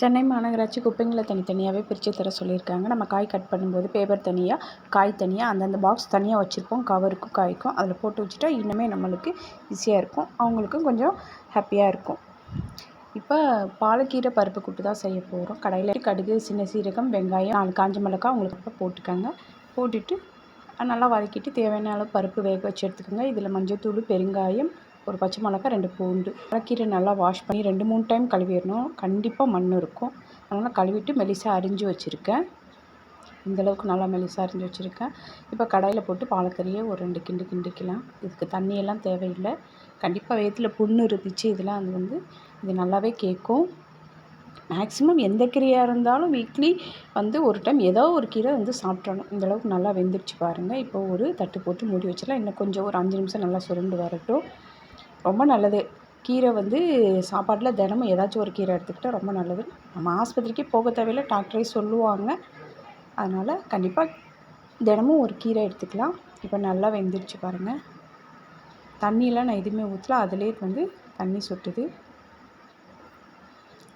சென்னை மாநகராட்சி குப்பைங்களை தனித்தனியாகவே பிரித்து தர சொல்லியிருக்காங்க. நம்ம காய் கட் பண்ணும்போது பேப்பர் தனியாக காய் தனியாக அந்தந்த பாக்ஸ் தனியாக வச்சுருப்போம். கவருக்கும் காய்க்கும். அதில் போட்டு வச்சுட்டா இன்னுமே நம்மளுக்கு ஈஸியாக இருக்கும். அவங்களுக்கும் கொஞ்சம் ஹாப்பியாக இருக்கும். இப்போ பாலக்கீரை பருப்பு கூட்டு தான் செய்ய போகிறோம் கடையில் கடுகு சின்ன சீரகம் வெங்காயம் நாலு காஞ்ச மிளகா உங்களுக்கு போட்டுக்கோங்க. போட்டுட்டு நல்லா வதக்கிட்டு தேவையான அளவு பருப்பு வேக வச்சு எடுத்துக்கோங்க. இதில் மஞ்சள் பெருங்காயம் ஒரு பச்சை மிளகா ரெண்டு பூண்டு. கீரை நல்லா வாஷ் பண்ணி ரெண்டு மூணு டைம் கழுவிடணும். கண்டிப்பாக மண் இருக்கும். அதனால் கழுவிட்டு மெலிசாக அரிஞ்சு வச்சுருக்கேன். இந்தளவுக்கு நல்லா மெலிசாக அரிஞ்சு வச்சுருக்கேன். இப்போ கடாயில் போட்டு பாலக்கறியை ஒரு ரெண்டு கிண்டு கிண்டிக்கலாம். இதுக்கு தண்ணியெல்லாம் தேவையில்லை. கண்டிப்பாக வயிற்றில் புண்ணு இருந்துச்சு. இதெல்லாம் அது வந்து இது நல்லாவே கேட்கும். மேக்ஸிமம் எந்த கீரையாக இருந்தாலும் வீக்லி வந்து ஒரு டைம் ஏதோ ஒரு கீரை வந்து சாப்பிட்றணும் இந்தளவுக்கு நல்லா வெந்துருச்சு பாருங்கள் இப்போ ஒரு தட்டு போட்டு மூடி வச்சிடலாம். இன்னும் கொஞ்சம் ஒரு அஞ்சு நிமிஷம் நல்லா சுருண்டு வரட்டும். ரொம்ப நல்லது. கீரை வந்து சாப்பாட்டில் தினமும் ஏதாச்சும் ஒரு கீரை எடுத்துக்கிட்டால் ரொம்ப நல்லது. நம்ம ஆஸ்பத்திரிக்கு போக தேவையில்லை டாக்டரே சொல்லுவாங்க. அதனால் கண்டிப்பாக தினமும் ஒரு கீரை எடுத்துக்கலாம். இப்போ நல்லா வெந்துருச்சு பாருங்கள் தண்ணியெலாம் நான் எதுவுமே ஊற்றல அதிலே வந்து தண்ணி சொட்டுது.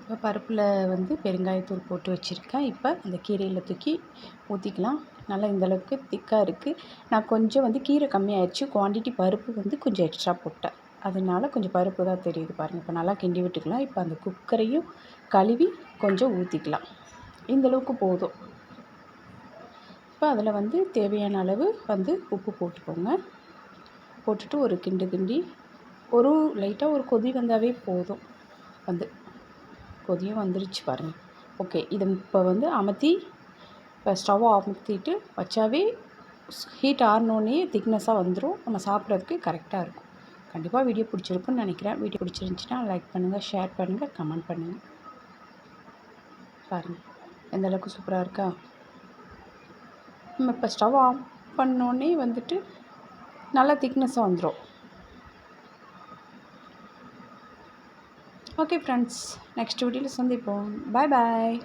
இப்போ பருப்பில் வந்து பெருங்காயத்தூள் போட்டு வச்சுருக்கேன். இப்போ அந்த கீரையில் தூக்கி ஊற்றிக்கலாம் நல்லா இந்தளவுக்கு திக்காக இருக்குது நான் கொஞ்சம் வந்து கீரை கம்மியாகிடுச்சு குவான்டிட்டி பருப்பு வந்து கொஞ்சம் எக்ஸ்ட்ரா போட்டேன். அதனால கொஞ்சம் பருப்பு தான் தெரியுது பாருங்கள் இப்போ நல்லா கிண்டி விட்டுக்கலாம். இப்போ அந்த குக்கரையும் கழுவி கொஞ்சம் ஊற்றிக்கலாம் இந்தளவுக்கு போதும். இப்போ அதில் வந்து தேவையான அளவு வந்து உப்பு போட்டுக்கோங்க. போட்டுட்டு ஒரு கிண்டு கிண்டி ஒரு லைட்டாக ஒரு கொதி வந்தாவே போதும். வந்து கொதியும் வந்துருச்சு பாருங்கள் ஓகே. இதை இப்போ வந்து அமர்த்தி இப்போ ஸ்டவ்வை அமர்த்திட்டு வச்சாவே ஹீட் ஆறினோடனே திக்னஸாக வந்துடும் நம்ம சாப்பிட்றதுக்கு கரெக்டாக இருக்கும். கண்டிப்பாக வீடியோ பிடிச்சிருக்குன்னு நினைக்கிறேன். வீடியோ பிடிச்சிருந்துச்சின்னா லைக் பண்ணுங்கள் ஷேர் பண்ணுங்கள் கமெண்ட் பண்ணுங்கள் பாருங்கள் எந்த அளவுக்கு சூப்பராக இருக்கா? நம்ம இப்போ ஸ்டவ் ஆஃப் பண்ணோடனே வந்துட்டு நல்லா திக்னஸாக வந்துடும் ஓகே ஃப்ரெண்ட்ஸ் நெக்ஸ்ட் வீடியோவில் சந்திப்போம். பாய் பாய்